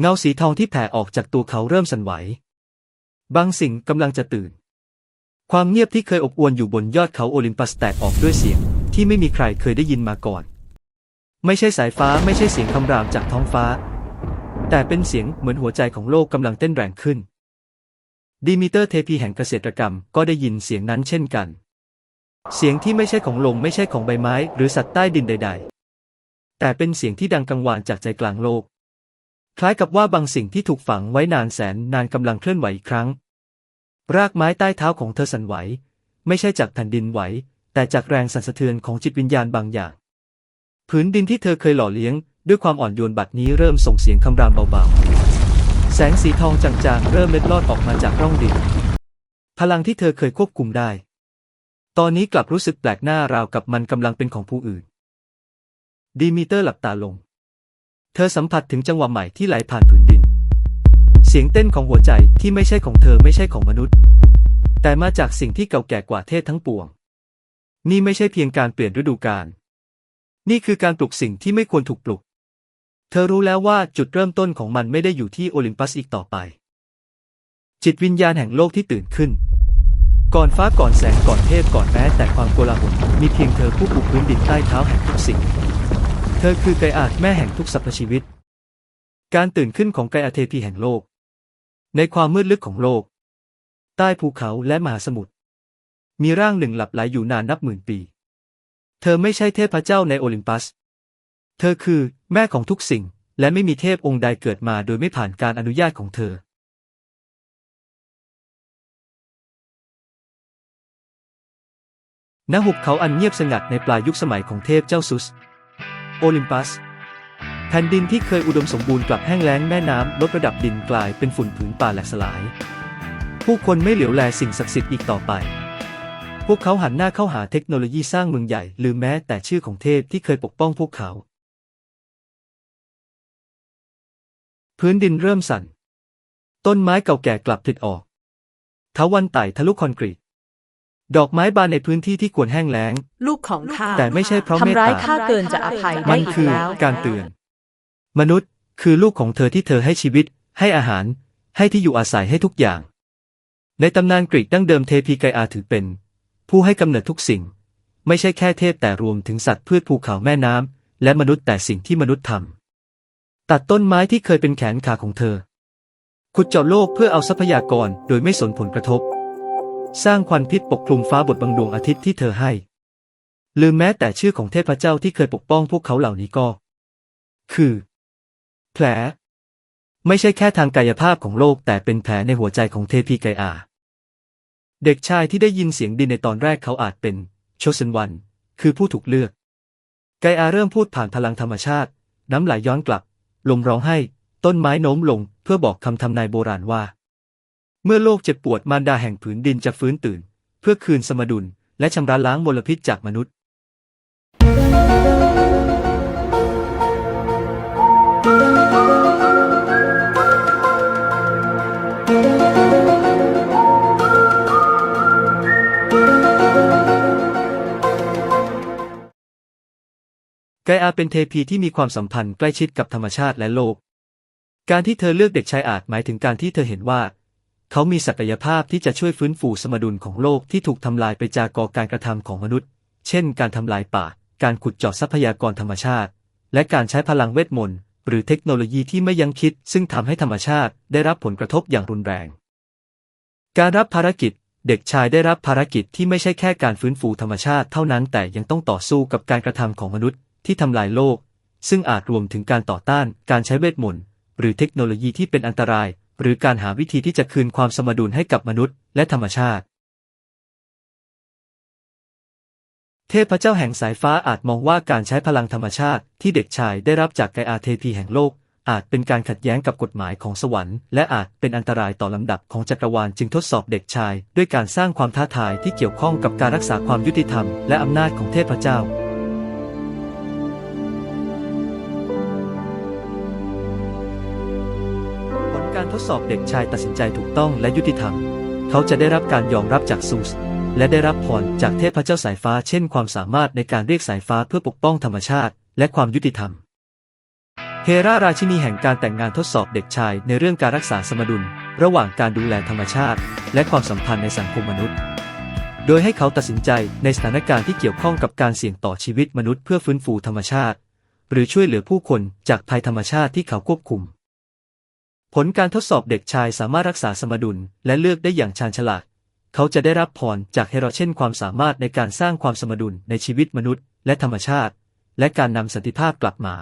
เงาสีทองที่แผ่ออกจากตัวเขาเริ่มสั่นไหว บางสิ่งกำลังจะตื่น ความเงียบที่เคยอบอวลอยู่บนยอดเขาโอลิมปัสแตกออกด้วยเสียงที่ไม่มีใครเคยได้ยินมาก่อน ไม่ใช่สายฟ้าไม่ใช่เสียงคำรามจากท้องฟ้า แต่เป็นเสียงเหมือนหัวใจของโลกกำลังเต้นแรงขึ้นดีมิเตอร์เทพีแห่งเกษตรกรรมก็ได้ยินเสียงนั้นเช่นกัน เสียงที่ไม่ใช่ของลมไม่ใช่ของใบไม้ หรือสัตว์ใต้ดินใด ๆ แต่เป็นเสียงที่ดังกังวานจากใจกลางโลก คล้ายกับว่าบางสิ่งที่ถูกฝังไว้นานแสนนานกำลังเคลื่อนไหวอีกครั้ง รากไม้ใต้เท้าของเธอสั่นไหว ไม่ใช่จากแผ่นดินไหว แต่จากแรงสั่นสะเทือนของจิตวิญญาณบางอย่าง ผืนดินที่เธอเคยหล่อเลี้ยง ด้วยความอ่อนโยนบัดนี้เริ่มส่งเสียงคำรามเบาๆ แสงสีทองจางๆ เริ่มเล็ดลอดออกมาจากร่องดิน พลังที่เธอเคยควบคุมได้ ตอนนี้กลับรู้สึกแปลกหน้าราวกับมันกำลังเป็นของผู้อื่น ดีมิเตอร์หลับตาลง เธอสัมผัสถึงจังหวะใหม่ที่ไหลผ่านผืนดิน เสียงเต้นของหัวใจที่ไม่ใช่ของเธอไม่ใช่ของมนุษย์ แต่มาจากสิ่งที่เก่าแก่กว่าเทศทั้งปวง นี่ไม่ใช่เพียงการเปลี่ยนฤดูกาล นี่คือการปลุกสิ่งที่ไม่ควรถูกปลุก เธอรู้แล้วว่าจุดเริ่มต้นของมันไม่ได้อยู่ที่โอลิมปัสอีกต่อไป จิตวิญญาณแห่งโลกที่ตื่นขึ้น ก่อนฟ้าก่อนแสงก่อนเทพก่อนแม้แต่ความโกลาหลมีเพียงเธอผู้ปลุกพื้นดินใต้เท้าแห่งทุกสิ่ง ธอคือไกอาจแม่แห่งทุกสรรพชีวิต การตื่นขึ้นของไกอาเทพีแห่งโลก ในความมืดลึกของโลก ใต้ภูเขาและมหาสมุทร มีร่างหนึ่งหลับไหลอยู่นานนับหมื่นปี เธอไม่ใช่เทพเจ้าในโอลิมปัส เธอคือแม่ของทุกสิ่ง และไม่มีเทพองค์ใดเกิดมาโดยไม่ผ่านการอนุญาตของเธอ ณ หุบเขาอันเงียบสงัดในปลายยุคสมัยของเทพเจ้าซุส โอลิมปัส แผ่นดินที่เคยอุดมสมบูรณ์กลับแห้งแล้งแม่น้ำลดระดับดินกลายเป็นฝุ่นผืนป่าแหลกสลาย ผู้คนไม่เหลียวแลสิ่งศักดิ์สิทธิ์อีกต่อไป พวกเขาหันหน้าเข้าหาเทคโนโลยีสร้างเมืองใหญ่หรือแม้แต่ชื่อของเทพที่เคยปกป้องพวกเขา พื้นดินเริ่มสั่น ต้นไม้เก่าแก่กลับผลิออกทวันไต่ทะลุคอนกรีต ดอกไม้บานในพื้นที่ที่ควรแห้งแล้ง ลูกของข้าแต่ไม่ใช่เพราะเมตทำร้ายตาข้าเกินจะอภัยได้มันอีกคือแล้ว การเตือน มนุษย์คือลูกของเธอที่เธอให้ชีวิต ให้อาหาร ให้ที่อยู่อาศัยให้ทุกอย่าง ในตำนานกรีกดั้งเดิมเทพีไกอาถือเป็น ผู้ให้กำเนิดทุกสิ่ง ไม่ใช่แค่เทพแต่รวมถึงสัตว์พืชภูเขาแม่น้ำและมนุษย์แต่สิ่งที่มนุษย์ทำตัดต้นไม้ที่เคยเป็นแขนขาของเธอ ขุดเจาะโลกเพื่อเอาทรัพยากรโดยไม่สนผลกระทบ สร้างควันพิษปกคลุมฟ้าบทบังดวงอาทิตย์ที่เธอให้ ลืมแม้แต่ชื่อของเทพเจ้าที่เคยปกป้องพวกเขาเหล่านี้ก็ คือ แผล ไม่ใช่แค่ทางกายภาพของโลกแต่เป็นแผลในหัวใจของเทพีไกอา เด็กชายที่ได้ยินเสียงดินในตอนแรกเขาอาจเป็นโชเซนวัน คือผู้ถูกเลือก ไกอาเริ่มพูดผ่านพลังธรรมชาติ น้ำไหลย้อนกลับ ลมร้องไห้ ต้นไม้โน้มลงเพื่อบอกคำทำนายโบราณว่า เมื่อโลกเจ็บปวดมารดาแห่งผืนดินจะฟื้นตื่น เพื่อคืนสมดุล และชำระล้างมลพิษจากมนุษย์ไกอาเป็นเทพีที่มีความสัมพันธ์ใกล้ชิดกับธรรมชาติและโลก การที่เธอเลือกเด็กชายอาจหมายถึงการที่เธอเห็นว่า เขามีศักยภาพที่จะช่วยฟื้นฟูสมดุลของโลกที่ถูกทำลายไปจากกอการกระทำของมนุษย์ เช่น การทำลายป่า การขุดเจาะทรัพยากรธรรมชาติ และการใช้พลังเวทมนต์หรือเทคโนโลยีที่ไม่ยั้งคิด ซึ่งทำให้ธรรมชาติได้รับผลกระทบอย่างรุนแรง การรับภารกิจเด็กชายได้รับภารกิจที่ไม่ใช่แค่การฟื้นฟูธรรมชาติเท่านั้นแต่ยังต้องต่อสู้กับการกระทำของมนุษย์ที่ทำลายโลก ซึ่งอาจรวมถึงการต่อต้าน การใช้เวทมนต์หรือเทคโนโลยีที่เป็นอันตราย หรือการหาวิธีที่จะคืนความสมดุลให้กับมนุษย์และธรรมชาติ เทพเจ้าแห่งสายฟ้าอาจมองว่าการใช้พลังธรรมชาติที่เด็กชายได้รับจากไกอาเทพีแห่งโลก อาจเป็นการขัดแย้งกับกฎหมายของสวรรค์และอาจเป็นอันตรายต่อลำดับของจักรวาลจึงทดสอบเด็กชาย ด้วยการสร้างความท้าทายที่เกี่ยวข้องกับการรักษาความยุติธรรมและอำนาจของเทพเจ้า การทดสอบเด็กชายตัดสินใจถูกต้องและยุติธรรม เขาจะได้รับการยอมรับจากซูส และได้รับพรจากเทพเจ้าสายฟ้า เช่นความสามารถในการเรียกสายฟ้าเพื่อปกป้องธรรมชาติ และความยุติธรรม เฮราราชินีแห่งการแต่งงานทดสอบเด็กชายในเรื่องการรักษาสมดุล ระหว่างการดูแลธรรมชาติ และความสัมพันธ์ในสังคมมนุษย์ โดยให้เขาตัดสินใจในสถานการณ์ที่เกี่ยวข้องกับการเสี่ยงต่อชีวิตมนุษย์เพื่อฟื้นฟูธรรมชาติ หรือช่วยเหลือผู้คนจากภัยธรรมชาติที่เขาควบคุม ผลการทดสอบเด็กชายสามารถรักษาสมดุลและเลือกได้อย่างชาญฉลาด เขาจะได้รับพรจากเฮโรเช่นความสามารถในการสร้างความสมดุลในชีวิตมนุษย์ และธรรมชาติ และการนำสันติภาพกลับมา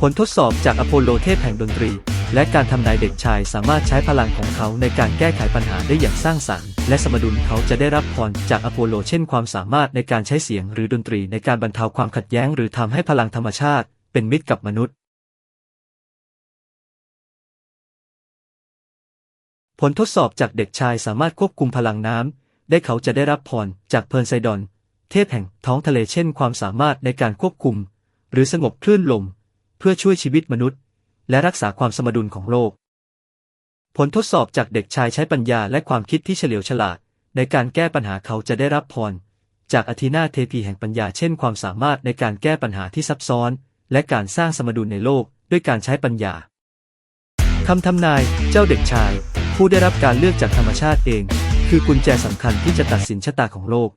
ผลทดสอบจากอโพโลเทพแห่งดนตรี และการทำนายเด็กชายสามารถใช้พลังของเขาในการแก้ไขปัญหาได้อย่างสร้างสรรค์ และสมดุลเขาจะได้รับพรจากอโพโลเช่นความสามารถในการใช้เสียงหรือดนตรีในการบรรเทาความขัดแย้ง หรือทำให้พลังธรรมชาติ เป็นมิตรกับมนุษย์ ผลทดสอบจากเด็กชายสามารถควบคุมพลังน้ำ ได้เขาจะได้รับพรจากเพร์นไซดอน เทพแห่งท้องทะเลเช่นความสามารถในการควบคุม หรือสงบคลื่นลม เพื่อช่วยชีวิตมนุษย์ และรักษาความสมดุลของโลก ผลทดสอบจากเด็กชายใช้ปัญญาและความคิดที่เฉลียวฉลาด ในการแก้ปัญหาเขาจะได้รับพรจากอธีนาเทพีแห่งปัญญาเช่นความสามารถในการแก้ปัญหาที่ซับซ้อน และการสร้างสมดุลในโลกด้วยการใช้ปัญญาคำทำนาย เจ้าเด็กชาย ผู้ได้รับการเลือกจากธรรมชาติเอง คือกุญแจสำคัญที่จะตัดสินชะตาของโลก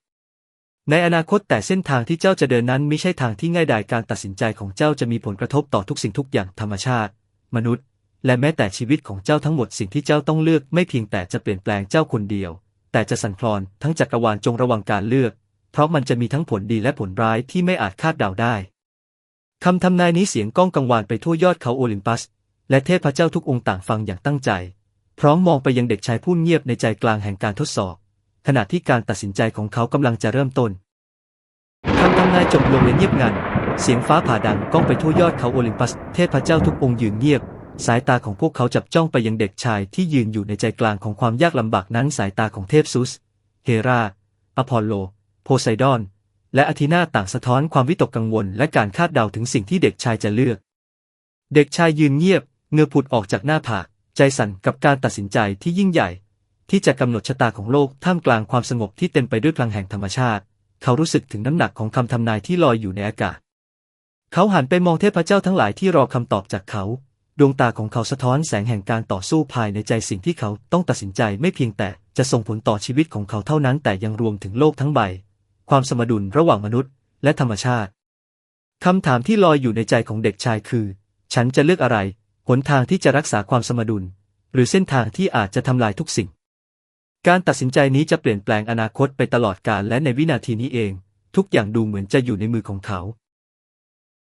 ในอนาคตแต่เส้นทางที่เจ้าจะเดินนั้นไม่ใช่ทางที่ง่ายดายการตัดสินใจของเจ้าจะมีผลกระทบต่อทุกสิ่งทุกอย่างธรรมชาติ มนุษย์ และแม้แต่ชีวิตของเจ้าทั้งหมดสิ่งที่เจ้าต้องเลือกไม่เพียงแต่จะเปลี่ยนแปลงเจ้าคนเดียว แต่จะสั่นคลอนทั้งจักรวาลจงระวังการเลือก เพราะมันจะมีทั้งผลดีและผลร้ายที่ไม่อาจคาดเดาได้คำทำนายนี้เสียงก้องกังวานไปทั่วยอดเขาโอลิมปัส และเทพเจ้าทุกองค์ต่างฟังอย่างตั้งใจ พร้อมมองไปยังเด็กชายผู้เงียบในใจกลางแห่งการทดสอบ ขณะที่การตัดสินใจของเขากำลังจะเริ่มต้นคำทำนายจบลงในเงียบงัน เสียงฟ้าผ่าดังก้องไปทั่วยอดเขาโอลิมปัส เทพเจ้าทุกองค์ยืนเงียบ สายตาของพวกเขาจับจ้องไปยังเด็กชายที่ยืนอยู่ในใจกลางของความยากลำบากนั้นสายตาของเทพซุส เฮรา อพอลโล โพไซดอน และอธีนาต่างสะท้อนความวิตกกังวล และการคาดเดาถึงสิ่งที่เด็กชายจะเลือก เด็กชายยืนเงียบเงือผุดออกจากหน้าผาก ใจสั่นกับการตัดสินใจที่ยิ่งใหญ่ ที่จะกำหนดชะตาของโลกท่ามกลางความสงบที่เต็มไปด้วยพลังแห่งธรรมชาติ เขารู้สึกถึงน้ำหนักของคำทำนายที่ลอยอยู่ในอากาศ เขาหันไปมองเทพเจ้าทั้งหลายที่รอคำตอบจากเขา ดวงตาของเขาสะท้อนแสงแห่งการต่อสู้ภายในใจสิ่งที่เขาต้องตัดสินใจไม่เพียงแต่จะส่งผลต่อชีวิตของเขาเท่านั้นแต่ยังรวมถึงโลกทั้งใบ ความสมดุลระหว่างมนุษย์และธรรมชาติคำถามที่ลอยอยู่ในใจของเด็กชายคือ ฉันจะเลือกอะไร หนทางที่จะรักษาความสมดุล หรือเส้นทางที่อาจจะทำลายทุกสิ่ง การตัดสินใจนี้จะเปลี่ยนแปลงอนาคตไปตลอดกาลและในวินาทีนี้เอง ทุกอย่างดูเหมือนจะอยู่ในมือของเขา